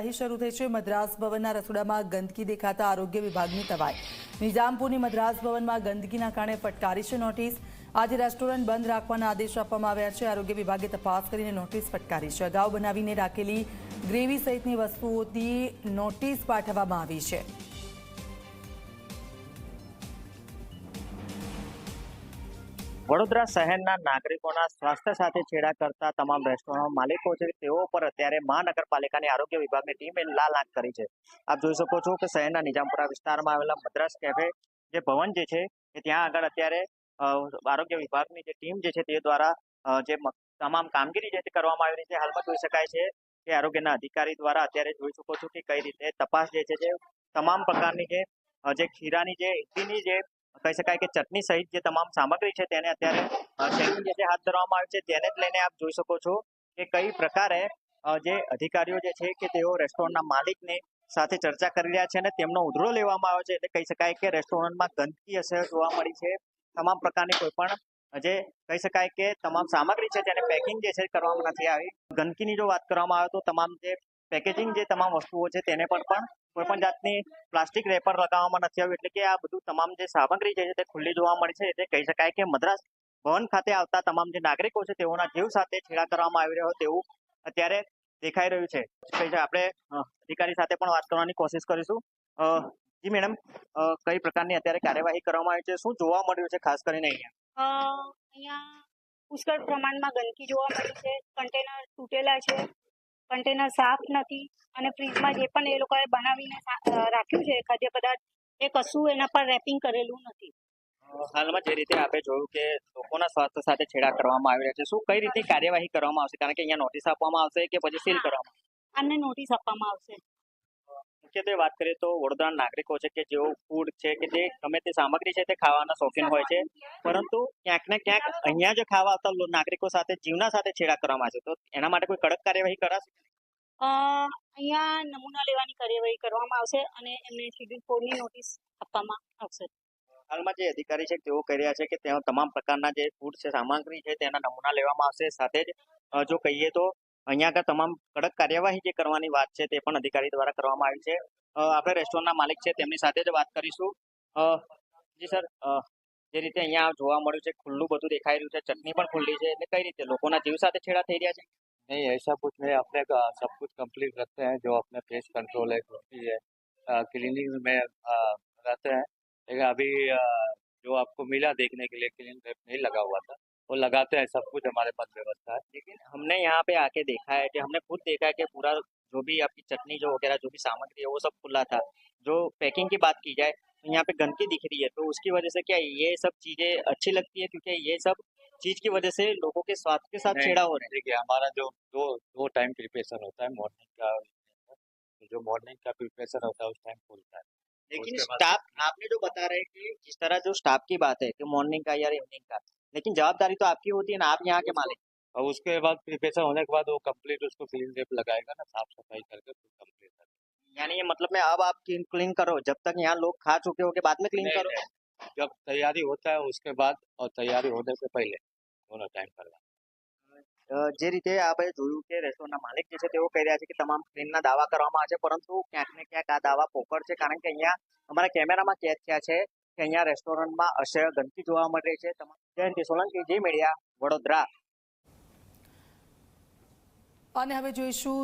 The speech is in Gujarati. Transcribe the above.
અહીં શરૂ થઈ છે મદ્રાસ ભવનના રસોડામાં ગંદકી દેખાતા આરોગ્ય વિભાગની તવાઈ. નિઝામપુરની મદ્રાસ ભવનમાં ગંદકીના કારણે ફટકારી છે નોટિસ. આજે રેસ્ટોરન્ટ બંધ રાખવાના આદેશ આપવામાં આવ્યા છે. આરોગ્ય વિભાગે તપાસ કરીને નોટિસ ફટકારી છે. અગાઉ બનાવીને રાખેલી ગ્રેવી સહિતની વસ્તુઓથી નોટિસ પાઠવવામાં આવી છે. વડોદરા શહેરના નાગરિકોના સ્વાસ્થ્ય સાથે છેડા કરતા તમામ રેસ્ટોરન્ટ માલિકો છે, તેઓ પર અત્યારે મહાનગરપાલિકાની આરોગ્ય વિભાગની ટીમે લાલ આંખ કરી છે. આપ જોઈ શકો છો કે શહેરના નિજામપુરા વિસ્તારમાં આવેલા મદ્રાસ કેફે જે ભવન જે છે કે ત્યાં આગળ અત્યારે આરોગ્ય વિભાગની જે ટીમ જે છે, તે દ્વારા જે તમામ કામગીરી જે કરવામાં આવી રહી છે, હાલમાં જોઈ શકાય છે કે આરોગ્યના અધિકારી દ્વારા અત્યારે જોઈ શકો છો કે કઈ રીતે તપાસ જે છે, જે તમામ પ્રકારની જે જે ખીરાની જે, ઇડલીની જે કહી શકાય કે ચટણી સહિત જે તમામ સામગ્રી છે તેને અત્યારે શેકિંગ જે હાથ ધરવામાં આવે છે તેને જ લઈને આપ જોઈ શકો છો કે કઈ પ્રકારે જે અધિકારીઓ જે છે કે તેઓ રેસ્ટોરન્ટના માલિકને સાથે ચર્ચા કરી રહ્યા છે અને તેમનો ઉધરો લેવામાં આવ્યો છે એટલે કહી શકાય કે રેસ્ટોરન્ટમાં ગંદકી અસર જોવા મળી છે. તમામ પ્રકારની કોઈ પણ જે કહી શકાય કે તમામ સામગ્રી છે તેને પેકિંગ જે છે કરવામાં નથી આવી. ગંદકીની જો વાત કરવામાં આવે તો તમામ જે પેકેજિંગ જે તમામ વસ્તુઓ છે, તેને પર પણ કોઈ પણ જાતની પ્લાસ્ટિક રેપર લગાવવામાં નથી આવ્યું, એટલે કે આ બધું તમામ જે સામગ્રી છે તે ખુલ્લી જોવા મળી છે, એટલે કહી શકાય કે મદ્રાસ ભવન ખાતે આવતા તમામ જે નાગરિકો છે, તેઓના જીવ સાથે છેડા કરવામાં આવી રહ્યો તેવું અત્યારે દેખાઈ રહ્યું છે. આપણે અધિકારી સાથે પણ વાત કરવાની કોશિશ કરીશું. જી મેડમ કઈ પ્રકારની અત્યારે કાર્યવાહી કરવામાં આવી છે, શું જોવા મળ્યું છે, ખાસ કરીને અહીંયા? અહીંયા પુષ્કળ પ્રમાણમાં ગંદકી જોવા મળી છે, કન્ટેનર તૂટેલા છે કન્ટેનર સાફ નથી અને ફ્રીજમાં જે પણ એ લોકોએ બનાવીને રાખ્યું છે ખાદ્ય પદાર્થ એ કશું એના પર રેપિંગ કરેલું નથી. હાલમાં જે રીતે આપણે જોયું કે લોકોના સ્વાસ્થ્ય સાથે છેડા કરવામાં આવી રહ્યા છે શું કઈ રીતે કાર્યવાહી કરવામાં આવશે? કારણ કે અહીંયા નોટિસ આપવામાં આવશે કે પછી સીલ કરવામાં આવશે? આમને નોટિસ આપવામાં આવશે. મુખ્યત્વે વાત કરીએ તો વડોદરા નાગરિકો છે કે જેઓ ફૂડ છે કે જે ગમે તે સામગ્રી છે તે ખાવાના શોખીન હોય છે. પરંતુ ક્યાંક ને ક્યાંક અહીંયા જે ખાવા આવતા નાગરિકો સાથે જીવના સાથે છેડા કરવામાં આવે છે. તો એના માટે કોઈ કડક કાર્યવાહી કરાશે? અહીંયા નમૂના લેવાની કાર્યવાહી કરવામાં આવશે અને એમને શિડ્યુલ ફોરની નોટિસ આપવામાં આવશે. હાલમાં જે અધિકારી છે તેઓ કહી રહ્યા છે કે તેઓ તમામ પ્રકારના જે ફૂડ છે સામગ્રી છે તેના નમૂના લેવામાં આવશે. સાથે જ જો કહીએ તો અહીંયા આગળ તમામ કડક કાર્યવાહી જે કરવાની વાત છે તે પણ અધિકારી દ્વારા કરવામાં આવી છે અ, આપણે રેસ્ટોરન્ટના માલિક છે તેમની સાથે જ વાત કરીશું અ, જી સર અ, જે રીતે અહીંયા જોવા મળ્યું છે ખુલ્લું બધું દેખાઈ રહ્યું છે ચટણી પણ ખુલ્લી છે એટલે કઈ રીતે લોકોના જીવ સાથે છેડા થઈ રહ્યા છે नहीं ऐसा कुछ नहीं अपने का सब कुछ कंप्लीट रखते हैं जो अपने पेस्ट कंट्रोल है कुछ भी है क्लीनिंग में अ, रहते हैं लेकिन अभी अ, जो आपको मिला देखने के लिए क्लीन रेप नहीं लगा हुआ था वो लगाते हैं सब कुछ हमारे पास व्यवस्था है। लेकिन हमने यहाँ पे आके देखा है कि हमने खुद देखा है कि पूरा जो भी आपकी चटनी जो वगैरह जो भी सामग्री है वो सब खुला था। जो पैकिंग की बात की जाए तो यहाँ पे गंदगी दिख रही है। तो उसकी वजह से क्या ये सब चीज़ें अच्छी लगती है? क्योंकि ये सब चीज़ की वजह से लोगों के स्वास्थ्य के साथ छेड़ा हो रहा है। देखिए हमारा जो दो दो टाइम प्रिपरेशन होता है मॉर्निंग का जो मॉर्निंग का प्रिपरेशन होता है उस टाइम खुलता है। लेकिन स्टाफ आपने जो बता रहे हैं कि जिस तरह जो स्टाफ की बात है कि मॉर्निंग का या इवनिंग का लेकिन जवाबदारी तो आपकी होती है ना आप यहाँ के मालिक और उसके बाद प्रिपरेशन होने के बाद वो कंप्लीट उसको क्लीन रेप लगाएगा ना साफ सफाई करके फिर कंप्लीट यानी ये मतलब में अब आप क्लीन करो जब तक यहाँ लोग खा चुके हो के बाद में क्लीन करो जब तैयारी होता है उसके बाद और तैयारी होने से पहले दोनों टाइम करना અ, જે રીતે આપણે જોયું કે રેસ્ટોરન્ટના માલિક જે છે તેઓ કહી રહ્યા છે કે તમામ ક્લીનના દાવા કરવામાં આવે છે પરંતુ ક્યાંક ને ક્યાંક આ દાવા પોકળ છે કારણ કે અહીંયા અમારા કેમેરામાં કેદ થયા છે કે અહીંયા રેસ્ટોરન્ટમાં અસહ્ય ગંદકી જોવા મળે છે. જયંતિ સોલંકી જી મીડિયા, વડોદરા. અને હવે જોઈશું